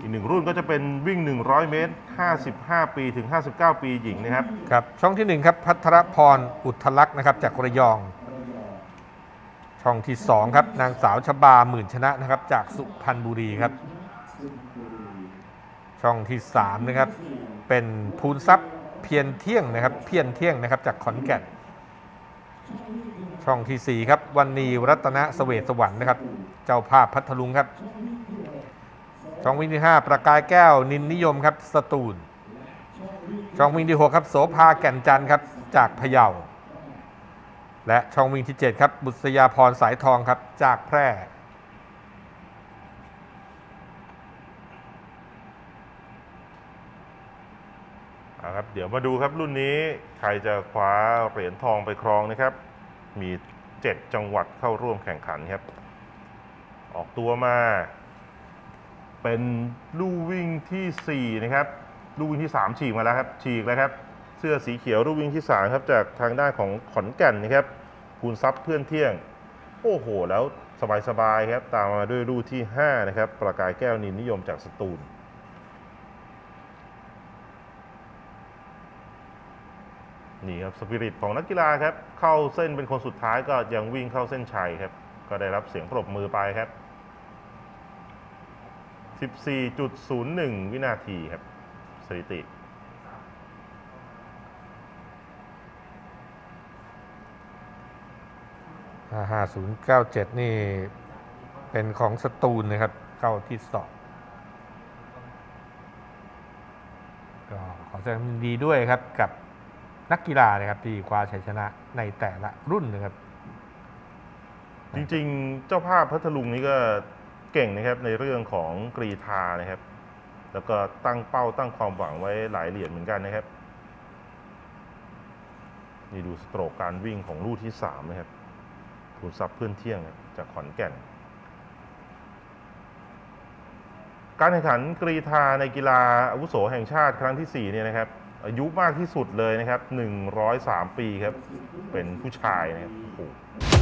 อีกหนึ่งรุ่นก็จะเป็นวิ่ง 100 เมตร 55 ปีถึง 59 ปีหญิงนะครับ ครับช่องที่หนึ่งครับพัทรพรอุทธลักษณ์นะครับจากระยอง ช่องที่สองครับนางสาวชบาหมื่นชนะนะครับจากสุพรรณบุรีครับ ช่องที่สามนะครับเป็นภูนทรัพย์เพียรเที่ยงนะครับ เพียรเที่ยงนะครับจากขอนแก่น ช่องที่สี่ครับวันนีรัตนเสวตสวรรค์นะครับ เจ้าภาพพัทลุงครับ ช่องวิ่งที่ 5 ประกายแก้วนินนิยมครับสตูลช่องวิ่งที่ 6 ครับโสภาแก่นจันทร์ครับจากพะเยา และช่องวิ่งที่ 7 ครับ บุษยาพรสายทองครับจากแพร่ครับเดี๋ยวมาดูครับรุ่นนี้ใครจะคว้าเหรียญทองไปครองนะครับ มี 7 จังหวัดเข้าร่วมแข่งขันครับ ออกตัวมา เป็นลู่วิ่งทีสี่ 4 นะครับลู่วิ่งที่ 3 ฉีกมาแล้วครับ ฉีกแล้วครับ เสื้อสีเขียวลู่วิ่งที่ 3 ครับ จากทางด้านของขอนแก่นนะครับคูณทรัพย์เพื่อนเที่ยง โอ้โห แล้วสบายๆครับ ตามมาด้วยลู่ที่ 5 นะครับ ประกายแก้วนินนิยมจากสตูลนี่ครับสปิริตของนักกีฬาครับ เข้าเส้นเป็นคนสุดท้ายก็ยังวิ่งเข้าเส้นชัยครับ ก็ได้รับเสียงปรบมือไปครับ 14.01 วินาทีครับ สถิติ5097นี่ เป็นของสตูลนะครับ เข้าที่สองก็ขอแสดงความยินดีด้วยครับกับนักกีฬานะครับที่คว้าชัยชนะในแต่ละรุ่นนะครับ จริงๆ เจ้าภาพพัทลุงนี่ก็ เก่งนะครับในเรื่องของกรีธานะครับ แล้วก็ตั้งเป้าตั้งความหวังไว้หลายเหรียญเหมือนกันนะครับ นี่ดูสโตรกการวิ่งของลู่ที่ 3 นะครับคูณทรัพย์เพื่อนเที่ยงจากขอนแก่น การแข่งขันกรีธาในกีฬาอาวุโสแห่งชาติครั้งที่4เนี่ยนะครับ อายุมากที่สุดเลยนะครับ 103 ปีครับ เป็นผู้ชายนะครับโอ้โห